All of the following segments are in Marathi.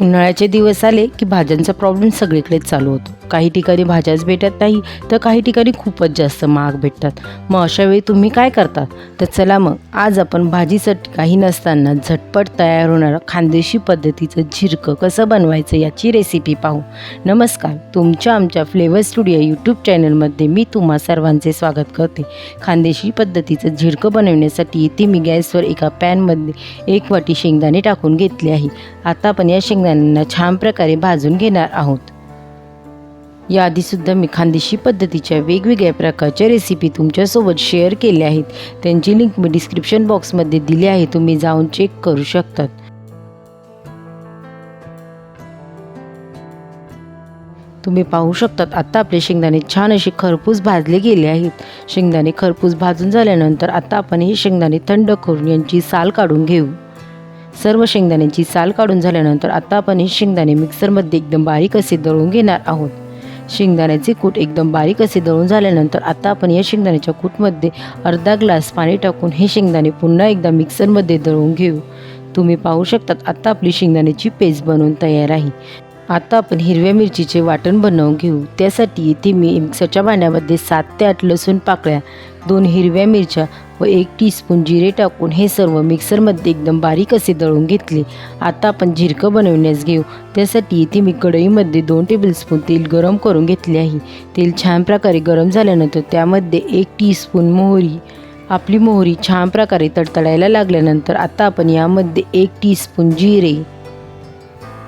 उन्हाळ्याचे दिवस आले की भाज्यांचा प्रॉब्लेम सगळीकडेच चालू होतो. काही ठिकाणी भाज्याच भेटत नाही तर काही ठिकाणी खूपच जास्त महाग भेटतात. मग अशा वेळी तुम्ही काय करतात? तर चला मग आज आपण भाजीसाठी काही नसताना झटपट तयार होणारं खानदेशी पद्धतीचं झिरकं कसं बनवायचं याची रेसिपी पाहू. नमस्कार तुमच्या आमच्या फ्लेवर स्टुडिओ यूट्यूब चॅनलमध्ये मी तुम्हा सर्वांचे स्वागत करते. खानदेशी पद्धतीचं झिरकं बनवण्यासाठी इथे मी गॅसवर एका पॅनमध्ये एक वाटी शेंगदाणे टाकून घेतले आहे. आता आपण या शेंगदाण्यांना छान प्रकारे भाजून घेणार आहोत. याआधीसुद्धा मी खानदेशी पद्धतीच्या वेगवेगळ्या प्रकारच्या रेसिपी तुमच्यासोबत शेअर केल्या आहेत. त्यांची लिंक मी डिस्क्रिप्शन बॉक्समध्ये दिली आहे. तुम्ही जाऊन चेक करू शकतात. तुम्ही पाहू शकतात आत्ता आपले शेंगदाणे छान असे खरपूस भाजले गेले आहेत. शेंगदाणे खरपूस भाजून झाल्यानंतर आत्ता आपण हे शेंगदाणे थंड करून यांची साल काढून घेऊ. सर्व शेंगदाण्याची साल काढून झाल्यानंतर आता आपण हे शेंगदाणे मिक्सरमध्ये एकदम बारीक असे दळून घेणार आहोत. शेंगदाण्याचे कूट एकदम बारीक असे दळून झाल्यानंतर आता आपण या शेंगदाण्याच्या कूटमध्ये अर्धा ग्लास पाणी टाकून हे शेंगदाणे पुन्हा एकदा मिक्सरमध्ये दळून घेऊ. तुम्ही पाहू शकतात आता आपली शेंगदाण्याची पेस्ट बनवून तयार आहे. आता आपण हिरव्या मिरचीचे वाटण बनवून घेऊ. त्यासाठी इथे मी मिक्सरच्या भांड्यामध्ये सात ते आठ लसूण पाकळ्या दोन हिरव्या मिरच्या व एक टीस्पून जिरे टाकून हे सर्व मिक्सरमध्ये एकदम बारीक असे दळून घेतले. आता आपण झिरकं बनवण्यास घेऊ. त्यासाठी इथे मी कढईमध्ये दोन टेबलस्पून तेल गरम करून घेतले आहे. तेल छान प्रकारे गरम झाल्यानंतर त्यामध्ये एक टीस्पून मोहरी आपली मोहरी छान प्रकारे तडतडायला लागल्यानंतर आता आपण यामध्ये एक टीस्पून जिरे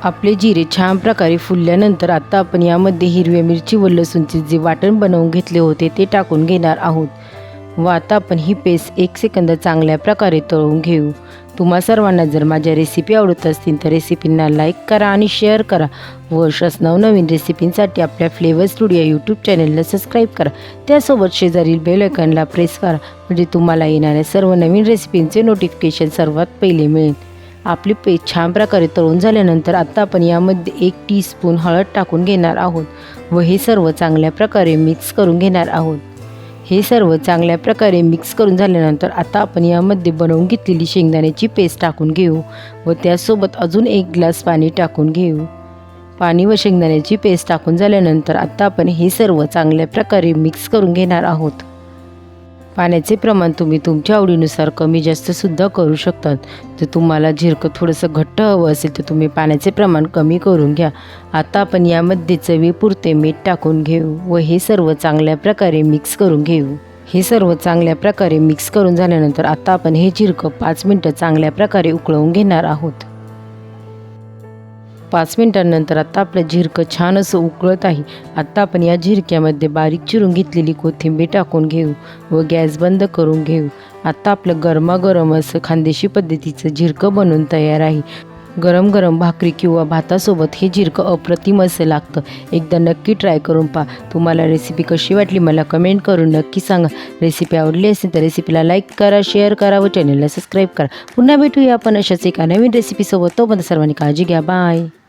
आपले जिरे छान प्रकारे फुलल्यानंतर आता आपण यामध्ये हिरव्या मिरची व लसूणचे जे वाटण बनवून घेतले होते ते टाकून घेणार आहोत. व आता आपण ही पेस्ट एक सेकंद चांगल्या प्रकारे तळून घेऊ. तुम्हा सर्वांना जर माझ्या रेसिपी आवडत असतील तर रेसिपींना लाईक करा आणि शेअर करा व अशाच नवनवीन रेसिपींसाठी आपल्या फ्लेवर स्टुडिओ यूट्यूब चॅनलला सबस्क्राईब करा. त्यासोबत शेजारील बेल प्रेस करा म्हणजे तुम्हाला येणाऱ्या सर्व नवीन रेसिपींचे नोटिफिकेशन सर्वात पहिले मिळेल. आपली पेस्ट छान प्रकारे तळून झाल्यानंतर आत्ता आपण यामध्ये एक टीस्पून हळद टाकून घेणार आहोत व हे सर्व चांगल्या प्रकारे मिक्स करून घेणार आहोत. हे सर्व चांगल्या प्रकारे मिक्स करून झाल्यानंतर आता आपण यामध्ये बनवून घेतलेली शेंगदाण्याची पेस्ट टाकून घेऊ व त्यासोबत अजून एक ग्लास पाणी टाकून घेऊ. पाणी व शेंगदाण्याची पेस्ट टाकून झाल्यानंतर आता आपण हे सर्व चांगल्या प्रकारे मिक्स करून घेणार आहोत. पाण्याचे प्रमाण तुम्ही तुमच्या आवडीनुसार कमी जास्तसुद्धा करू शकतात. जर तुम्हाला झिरकं थोडंसं घट्ट हवं असेल तर तुम्ही पाण्याचे प्रमाण कमी करून घ्या. आता आपण यामध्ये चवीपुरते मीठ टाकून घेऊ व हे सर्व चांगल्या प्रकारे मिक्स करून घेऊ. हे सर्व चांगल्या प्रकारे मिक्स करून झाल्यानंतर आता आपण हे झिरकं पाच मिनटं चांगल्या प्रकारे उकळवून घेणार आहोत. पाच मिनिटांनंतर आत्ता आपलं झिरकं छान असं उकळत आहे. आत्ता आपण या झिरक्यामध्ये बारीक चिरून घेतलेली कोथिंबीर टाकून घेऊ व गॅस बंद करून घेऊ. आत्ता आपलं गरमागरम असं खानदेशी पद्धतीचं झिरकं बनवून तयार आहे. गरम गरम भाकरी किंवा भातासोबत हे झिरकं अप्रतिम असं लागतं. एकदा नक्की ट्राय करून पहा. तुम्हाला रेसिपी कशी वाटली मला कमेंट करून नक्की सांगा. रेसिपी आवडली असेल तर रेसिपीला लाईक करा शेअर करा व चॅनलला सबस्क्राईब करा. पुन्हा भेटूया आपण अशाच एका नवीन रेसिपीसोबत. तोपर्यंत सर्वांनी काळजी घ्या. बाय.